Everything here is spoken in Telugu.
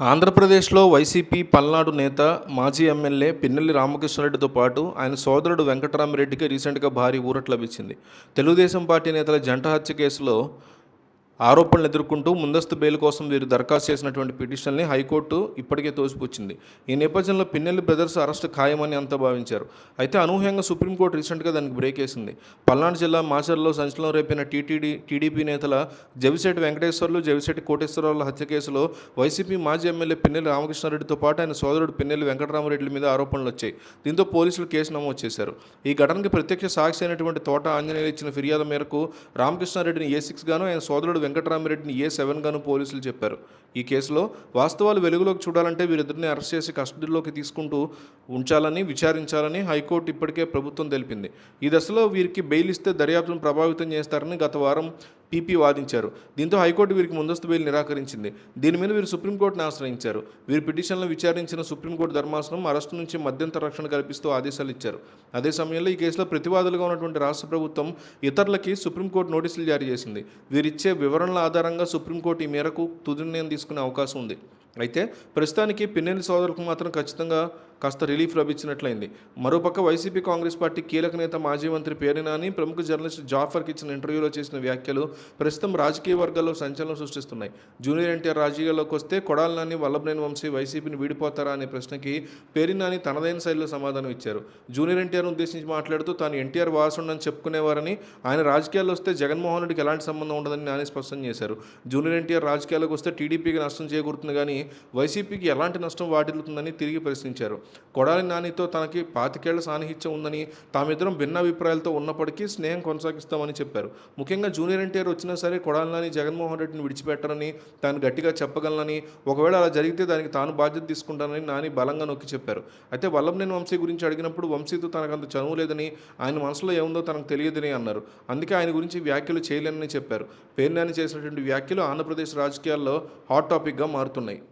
ఆంధ్రప్రదేశ్లో వైసీపీ పల్నాడు నేత మాజీ ఎమ్మెల్యే పిన్నెల్లి రామకృష్ణారెడ్డితో పాటు ఆయన సోదరుడు వెంకటరామరెడ్డికి రీసెంట్గా భారీ ఊరట లభించింది. తెలుగుదేశం పార్టీ నేతల జంట హత్య కేసులో ఆరోపణలు ఎదుర్కొంటూ ముందస్తు బెయిల్ కోసం వీరు దరఖాస్తు చేసినటువంటి పిటిషన్ని హైకోర్టు ఇప్పటికే తోసిపుచ్చింది. ఈ నేపథ్యంలో పిన్నెల్లి బ్రదర్స్ అరెస్ట్ ఖాయమని అంతా భావించారు. అయితే అనూహ్యంగా సుప్రీంకోర్టు రీసెంట్గా దానికి బ్రేక్ వేసింది. పల్నాడు జిల్లా మాచర్లో సంచలనం రేపిన టీటీడీ టీడీపీ నేతల జవిశెట్టి వెంకటేశ్వర్లు జవిశెట్టి కోటేశ్వరరావుల హత్య కేసులో వైసీపీ మాజీ ఎమ్మెల్యే పిన్నెల్లి రామకృష్ణారెడ్డితో పాటు ఆయన సోదరుడు పిన్నెల్లి వెంకటరామరెడ్డి మీద ఆరోపణలు వచ్చాయి. దీంతో పోలీసులు కేసు నమోదు చేశారు. ఈ ఘటనకి ప్రత్యక్ష సాక్షి అయినటువంటి తోట ఆంజనేయులు ఇచ్చిన ఫిర్యాదు మేరకు రామకృష్ణారెడ్డిని ఏ సిక్స్ గాను ఆయన సోదరుడు వెంకటరామిరెడ్డిని ఏ సెవెన్ గాను పోలీసులు చెప్పారు. ఈ కేసులో వాస్తవాలు వెలుగులోకి చూడాలంటే వీరిద్దరిని అరెస్ట్ చేసి కస్టడీలోకి తీసుకుంటూ ఉంచాలని విచారించాలని హైకోర్టు ఇప్పటికే ప్రభుత్వం తెలిపింది. ఈ దశలో వీరికి బెయిల్ ఇస్తే దర్యాప్తును ప్రభావితం చేస్తారని గత వారం పీపీ వాదించారు. దీంతో హైకోర్టు వీరికి ముందస్తు బెయిల్ నిరాకరించింది. దీని మీద వీరు సుప్రీంకోర్టును ఆశ్రయించారు. వీరి పిటిషన్లను విచారించిన సుప్రీంకోర్టు ధర్మాసనం అరెస్టు నుంచి మధ్యంతర రక్షణ కల్పిస్తూ ఆదేశాలు ఇచ్చారు. అదే సమయంలో ఈ కేసులో ప్రతివాదులుగా ఉన్నటువంటి రాష్ట్ర ప్రభుత్వం ఇతరులకి సుప్రీంకోర్టు నోటీసులు జారీ చేసింది. వీరిచ్చే వివరణల ఆధారంగా సుప్రీంకోర్టు ఈ మేరకు తుది నిర్ణయం తీసుకునే అవకాశం ఉంది. అయితే ప్రస్తుతానికి పిన్నెల్లి సోదరులకు మాత్రం ఖచ్చితంగా కాస్త రిలీఫ్ లభించినట్లయింది. మరోపక్క వైసీపీ కాంగ్రెస్ పార్టీ కీలక నేత మాజీ మంత్రి పేరినాని ప్రముఖ జర్నలిస్ట్ జాఫర్కి ఇచ్చిన ఇంటర్వ్యూలో చేసిన వ్యాఖ్యలు ప్రస్తుతం రాజకీయ వర్గాల్లో సంచలనం సృష్టిస్తున్నాయి. జూనియర్ ఎన్టీఆర్ రాజకీయాల్లోకి వస్తే కొడాలి నాని వల్లభనేని వంశీ వైసీపీని వీడిపోతారా అనే ప్రశ్నకి పేరినాని తనదైన శైలిలో సమాధానం ఇచ్చారు. జూనియర్ ఎన్టీఆర్ ఉద్దేశించి మాట్లాడుతూ తాను ఎన్టీఆర్ వారసుడని చెప్పుకునేవారని ఆయన రాజకీయాల్లో వస్తే జగన్మోహన్ రెడ్డికి ఎలాంటి సంబంధం ఉండదని నాని స్పష్టం చేశారు. జూనియర్ ఎన్టీఆర్ రాజకీయాలకు వస్తే టీడీపీకి నష్టం చేకూరుతుంది కానీ వైసీపీకి ఎలాంటి నష్టం వాటిల్లుతుందని తిరిగి ప్రశ్నించారు. కొడాలి నానితో తనకి పాతికేళ్ళ సాన్నిహిత్యం ఉందని తామిద్దరం భిన్న అభిప్రాయాలతో ఉన్నప్పటికీ స్నేహం కొనసాగిస్తామని చెప్పారు. ముఖ్యంగా జూనియర్ ఎన్టీఆర్ వచ్చినా సరే కొడాలి నాని జగన్మోహన్ రెడ్డిని విడిచిపెట్టరని తాను గట్టిగా చెప్పగలనని ఒకవేళ అలా జరిగితే దానికి తాను బాధ్యత తీసుకుంటానని నాని బలంగా నొక్కి చెప్పారు. అయితే వల్లభనేని వంశీ గురించి అడిగినప్పుడు వంశీతో తనకు అంత చనువు లేదని ఆయన మనసులో ఏముందో తనకు తెలియదని అన్నారు. అందుకే ఆయన గురించి వ్యాఖ్యలు చేయలేనని చెప్పారు. పేర్నాని చేసినటువంటి వ్యాఖ్యలు ఆంధ్రప్రదేశ్ రాజకీయాల్లో హాట్ టాపిక్గా మారుతున్నాయి.